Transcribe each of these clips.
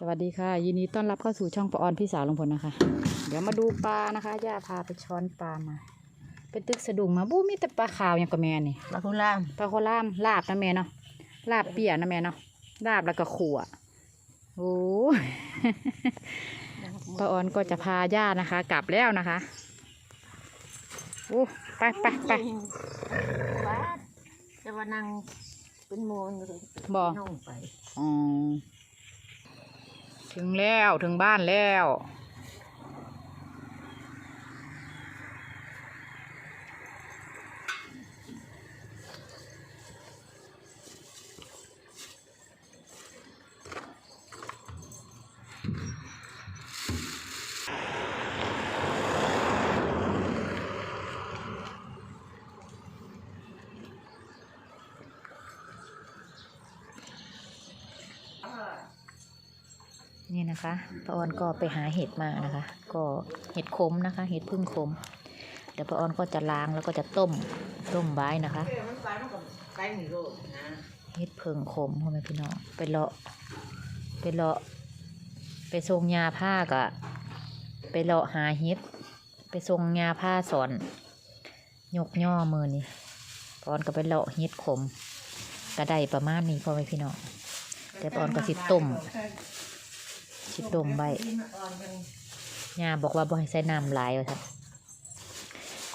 สวัสดีค่ะ ยินดีต้อนรับเข้าสู่ช่องปออนพี่สาวลุงพลนะคะ เดี๋ยวมาดูปลานะคะย่าพาไปช้อนปลามา เป็นตึกสะดุงมาบูมีแต่ปลาขาวอย่างกับแม่นี่ปลาคุล่ามปลาโคล่ามลาบนะแม่เนาะลาบเปียนะแม่เนาะลาบแล้วก็ขั่วโอ้ยป้าออนก็จะพาย่านะคะ กลับแล้วนะคะโอ้ไปไปไปป้าจะมานั่งเป็นโมนเลยบ่น้องไปอ๋อ ถึงแล้วถึงบ้านแล้ว นี่นะคะป้าออนก็ไปหาเห็ดมานะคะ ก็เห็ดขมนะคะ เห็ดพึ่งขมเดี๋ยวป้าออนก็จะล้างแล้วก็จะต้มต้มไว้นะคะมันไปมันกับไปหนึ่งโลนะเห็ดเพิงขมพ่อแม่พี่น้องไปเลาะไปเลาะไปทรงยาผ้ากะไปเลาะหาเห็ดไปทรงยาผ้าสอนยกย่อมือนี่ป้าออนก็ไปเลาะเห็ดขมก็ไดประมาณนี้พ่อแม่พี่น้องแต่ป้าออนก็สิต้ม ชิดต้มไว้ยาบอกว่าบ่ให้ใส่น้ำหลายว่าครับ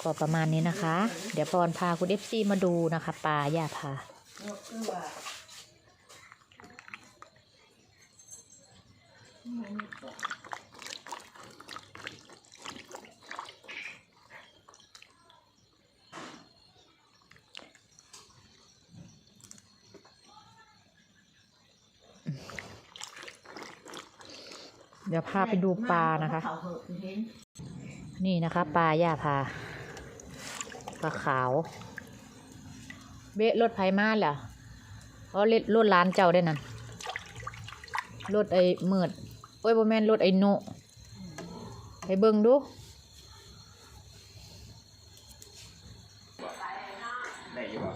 ก็ประมาณนี้นะคะ เดี๋ยวปอนพาคุณเอฟซีมาดูนะคะปลาย่าพา เดี๋ยวพาไปดูปลานะคะ นี่นะคะปลาย่าพาปลาขาว เบะรถไผมาเหรออ๋อรถรถร้านเจ้าได้นั่นรถไอ้เมิดโอ้ยบ่แม่นรถไอ้โนไปเบิ่งดูได้อยู่บ่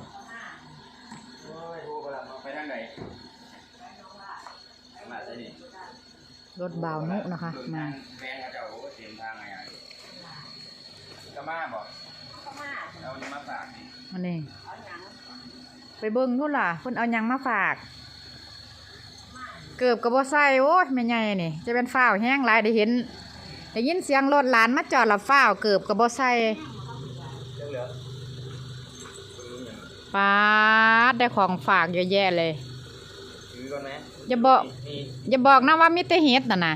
โอ้ยโทรไปละไปทางไหนมาใช่นี่ รถบ่าวนุนะคะมาแฟนเขาเจ้าโอ้เตรียมทางไงอะก็มาบ่เอานี่มาฝากนี่อันนี้ไปเบิ่งดูล่ะเพิ่นเอาหยังมาฝาก เกือบกับบ่ใส่โอ้ยแม่ใหญ่นี่ จะเป็นฝ้าวแห้งหลายได้เห็นได้ยินเสียงรถหลานมาจอดและฝ้าวเกือบกับบ่ใส่เรื่องเหลือปาดได้ของฝากเยอะแยะเลยถื อก่อนไหมอย่าบอก นี่อย่าบอกนะว่ามีแต่เห็ดน่ะนะ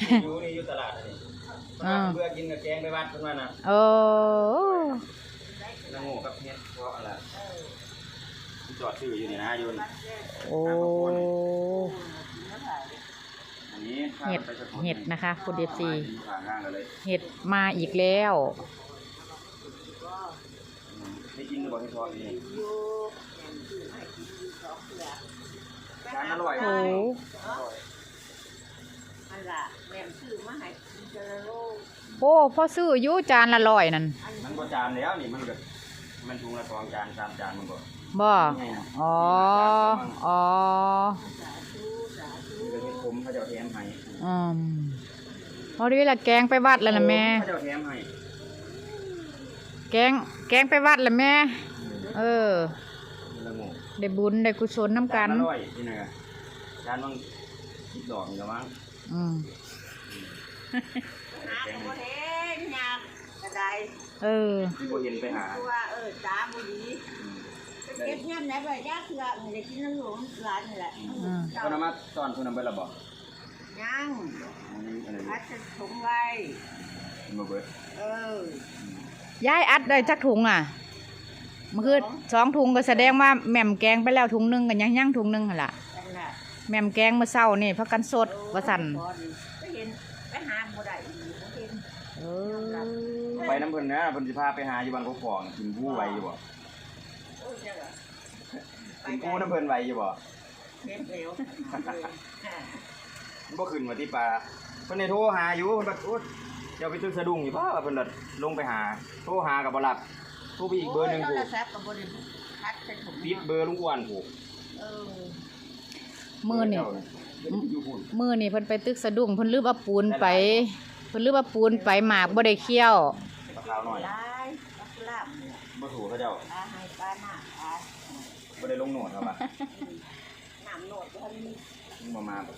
นี่อยู่นี่อยู่ตลาดนี่อ่าเพื่อกินกับแกงไปวัดเพิ่นว่าน่ะโอ้น้ำหมูกับเฮ็ดเพราะอะไรจอดซื้ออยู่นี่นะอยู่นี่โอ้อันนี้เห็ดเห็ดนะคะคุณเดซีทางห้างกันเลยเห็ดมาอีกแล้ว ได้กินหรือเปล่าที่ชอบนี่จานอร่อยโอ้อันละแม่ซื้อมาให้กินเจริญโลกโอ้พ่อซื้ออยู่จานละร้อยนั่นมันก็จานแล้วนี่มันก็มันทุงละสองจานสามจานมันก็บ่อ๋ออ๋อเดี๋ยวเฮ็ดผมเขาจะเอาแถมให้อืมพอดีละแกงไปวัดแล้วนะแม่เขาจะเอาแถมให้ แกงแกงไปวัดแล้วแม่ เออนี่ละโง่ได้บุญได้กุศลน้ำกัน จานอร่อยที่ไหนอะจานบางคิดดอกนี่ละมั้งอืมหาก็บ่เห็นยากก็ได้เออ ที่บ่เห็นไปหาเพราะว่าเออตาบ่ดีไปเก็บเงินไหนไปยากเถื่อไม่ได้กินน้ำหลวงร้านนี่แหละอืม คนเอามาตอนคนนำเบิดละบ่ยังอันนี้อันนี้อาจจะถุงไว้บ่เบิดเออ ย้ายอัดได้จักถุงอะมันคือสองถุงก็แสดงว่าแหม่มแกงไปแล้วถุงหนึงกันยังยังถุงหนึงหั่นล่ะนั่นแหละแหม่มแกงเมื่อเช้านี่พักกันสดว่าสั่นไปเห็นไปหาบ่ได้อีกบ่เห็นเออไปน้ำเพิ่นนะเพิ่นสิพาไปหาอยู่บ้านกอกๆกินผู้ไวอยู่บ่โอ้ยจังเหรอกินผู้น้ำเพิ่นไวอยู่บ่เห็นเร็วบ่ขึ้นมาที่ปลาเพิ่นได้โทรหาอยู่เพิ่นบอกโอ๊ย เดี๋ยวไปตึกสะดุ้งอยู่บ่ว่าเพิ่นน่ะลงไปหา โทรหาก็บ่รับโทรไปอีกเบอร์หนึงโทผูรกศัพท์ก็บ่ได้พัดใส่ถุงปิดเบอร์ลุงอ้วนผูกเออมือนี่เดี๋ยวอยู่หุ่นมือนี่เพิ่นไปตึกสะดุ้งเพิ่นลืมเอาปูนไปเพิ่นลืมเอาปูนไปหมากบ่ได้เคี่ยว ปลาขาวหน่อยลายปลากุหลาบเนี่ยบ่ถูกเขาเจ้าปลาให้ปลาหน้าปลาบ่ได้ลงโหนดเขาปะน้ำโหนดก็มีมึ งมามาบ่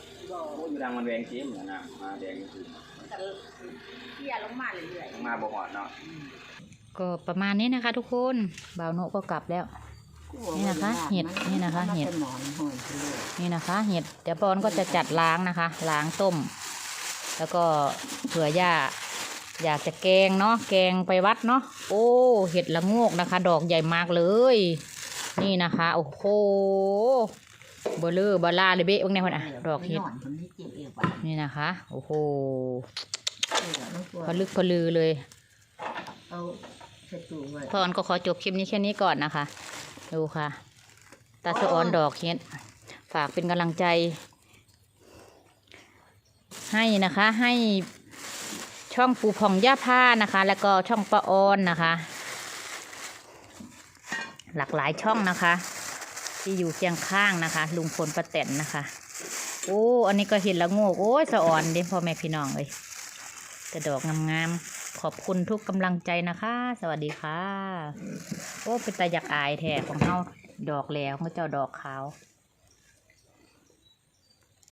โอ้ยอยู่ดังมันแดงเกมเหมือนนะมาแดงคือมันก็เที่ยลงมาเรื่อยต้องมาบ่หอดเนาะก็ประมาณนี้นะคะ ทุกคนบ่าวโนก็กลับแล้วๆนี่นะคะ เห็ดนี่นะคะ เห็ดมันป็นหมอนหอยทะเลนี่นะคะ เห็ดเดี๋ยวปอนก็จะจัดล้างนะคะ ล้างต้ม แล้วก็เผื่อย่าอยากจะแกงเนาะแกงไปวัดเนาะโอ้เห็ดละโงกนะคะ ดอกใหญ่มากเลย นี่นะคะ โอ้โหเบลเลอร์บลาเลยเบ๊ะบ้างเนี่ยคนอะ ดอกเห็ดนอนคนที่เจ็บเอวปะนี่นะคะ โอ้โหเออไม่กลัวพลึกพลือเลยเอาเสร็จตูไว้พอนก็ขอจบคลิปนี้แค่นี้ก่อนนะคะ ดูค่ะตาสะออนดอกเห็ดฝากเป็นกำลังใจ ให้นะคะให้ช่องปูผ่องย่าผ้านะคะ แล้วก็ช่องปะออนนะคะ หลากหลายช่องนะคะ ที่อยู่เคียงข้างนะคะ ลุงพลประแตนนะคะ โอ้อันนี้ก็เห็นละโงกโอ้ยสะอ่อนเด้พ่อแม่พี่น้องเลยแต่ดอกงามๆขอบคุณทุกกำลังใจนะคะ สวัสดีค่ะ โอ้เป็นตาอยากอายแท้ของเฮาดอกแล้วของเจ้าดอกขาว